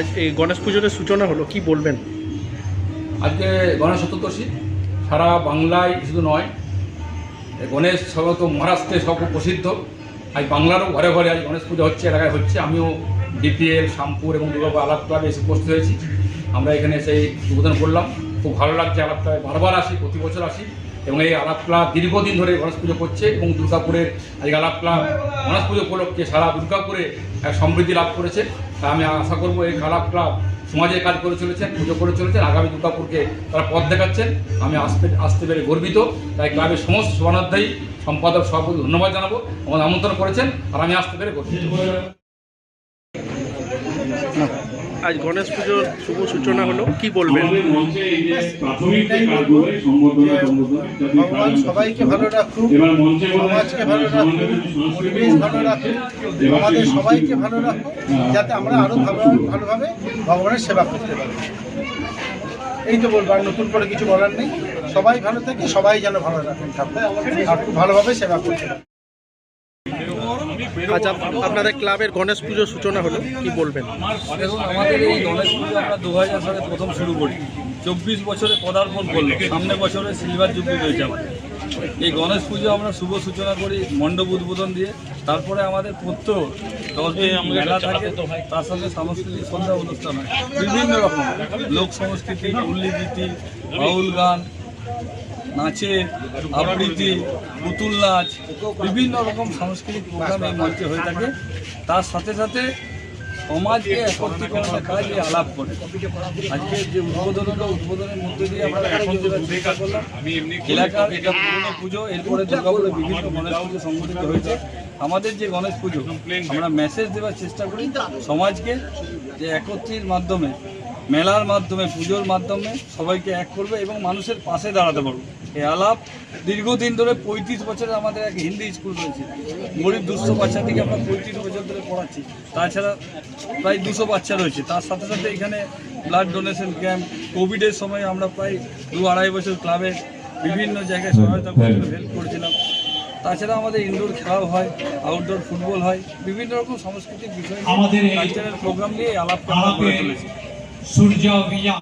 আজ এই গণেশ পুজোর সূচনা হলো, কি বলবেন? আজকে গণেশ চতুর্দশী, সারা বাংলায় শুধু নয় গণেশ সর্বত মহারাষ্ট্রে সব প্রসিদ্ধ। আজ বাংলারও ঘরে ঘরে আজ গণেশ পুজো হচ্ছে, এলাকায় হচ্ছে। আমিও ডিপিএল শামপুর এবং দুর্গাপুর আলাপ ক্লাবে এসে উপস্থিত হয়েছি। আমরা এখানে সেই উদ্বোধন করলাম। খুব ভালো লাগছে আলাপ ক্লাবে বারবার আসি, প্রতি বছর আসি। এবং এই আলাপ ক্লাব দীর্ঘদিন ধরে গণেশ পুজো করছে এবং দুর্গাপুরের আজকে আলাপ ক্লাব গণেশ পুজো উপলক্ষে সারা দুর্গাপুরে সমৃদ্ধি লাভ করেছে। তা আমি আশা করব এই আলাপ ক্লাব সমাজে কাজ করে চলেছেন পুজো করে চলেছেন আগামী দুর্গাপুরকে তারা পথ দেখাচ্ছেন। আমি আসতে আসতে পেরে গর্বিত। তাই ক্লাবের সমস্ত সমানাধ্যায়ী, সম্পাদক, সভাপতি ধন্যবাদ জানাব আমাদের আমন্ত্রণ করেছেন, আর আমি আসতে পেরে গর্বিত। আজ গণেশ পুজোর শুভ সূচনা হলো। কি বলবেন? ভগবান সবাইকে ভালো রাখুক সমাজকে ভালো রাখুক পরিবেশ ভালো রাখুক আমাদের সবাইকে ভালো রাখুক যাতে আমরা আরও ভালো ভালোভাবে ভগবানের সেবা করতে পারি। এই তো বলব আর নতুন করে কিছু বলার নেই। সবাই ভালো থাকে সবাই যেন ভালো রাখেন ঠাকুর। আর খুব ভালোভাবে সেবা করতে আপ- আপনাদের ক্লাবের গণেশ পুজোর সূচনা হলো, কি বলবেন? আমাদের এই গণেশ পুজো আমরা দু হাজার সালে প্রথম শুরু করি। চব্বিশ বছরে পদার্পণ করল সামনে বছরে সিলভার জুবলি রয়েছে আমাদের। এই গণেশ পুজো আমরা শুভ সূচনা করি, মণ্ডপ উদ্বোধন দিয়ে। তারপরে আমাদের প্রত্যহ দশ দিন মেলা থাকে। তার সঙ্গে সাংস্কৃতিক সন্ধ্যা অনুষ্ঠান হয়। বিভিন্ন রকম। লোক সংস্কৃতি উল্লিগীতি বাউল গান নাচে আবৃত্তি, পুতুল নাচ, বিভিন্ন রকম সাংস্কৃতিক প্রোগ্রাম এই মঞ্চে হয়ে থাকে। তার সাথে সাথে সমাজকে একত্রীকরণের কাজ আলাপ করে। আজকে যে উদ্বোধন উদ্বোধনের মধ্যে দিয়ে আমরা এখন যে ভূমিকা করলাম, এলাকার এটা পুরনো পুজো, এরপরে দুর্গাপুরে বিভিন্ন গণেশ পুজো সংগঠিত হয়েছে। আমাদের যে গণেশ পুজো, আমরা মেসেজ দেওয়ার চেষ্টা করি সমাজকে যে একত্রীর মাধ্যমে মেলার মাধ্যমে পুজোর মাধ্যমে সবাইকে এক করবে এবং মানুষের পাশে দাঁড়াতে পারব। এই আলাপ দীর্ঘদিন ধরে পঁয়ত্রিশ বছরে আমাদের এক হিন্দি স্কুল রয়েছে। গরিব দুশো বাচ্চাটিকে আমরা পঁয়ত্রিশ বছর ধরে পড়াচ্ছি। তাছাড়া প্রায় দুশো বাচ্চা রয়েছে। তার সাথে সাথে এখানে ব্লাড ডোনেশন ক্যাম্প কোভিডের সময় আমরা প্রায় দু আড়াই বছর ক্লাবে বিভিন্ন জায়গায় সহায়তা করেছিলাম হেল্প করেছিলাম। তাছাড়া আমাদের ইনডোর খেলাও হয় আউটডোর ফুটবল হয় বিভিন্ন রকম সাংস্কৃতিক বিষয় আমাদের কালচারাল প্রোগ্রাম নিয়ে আমরা করে চলেছি Surcaviya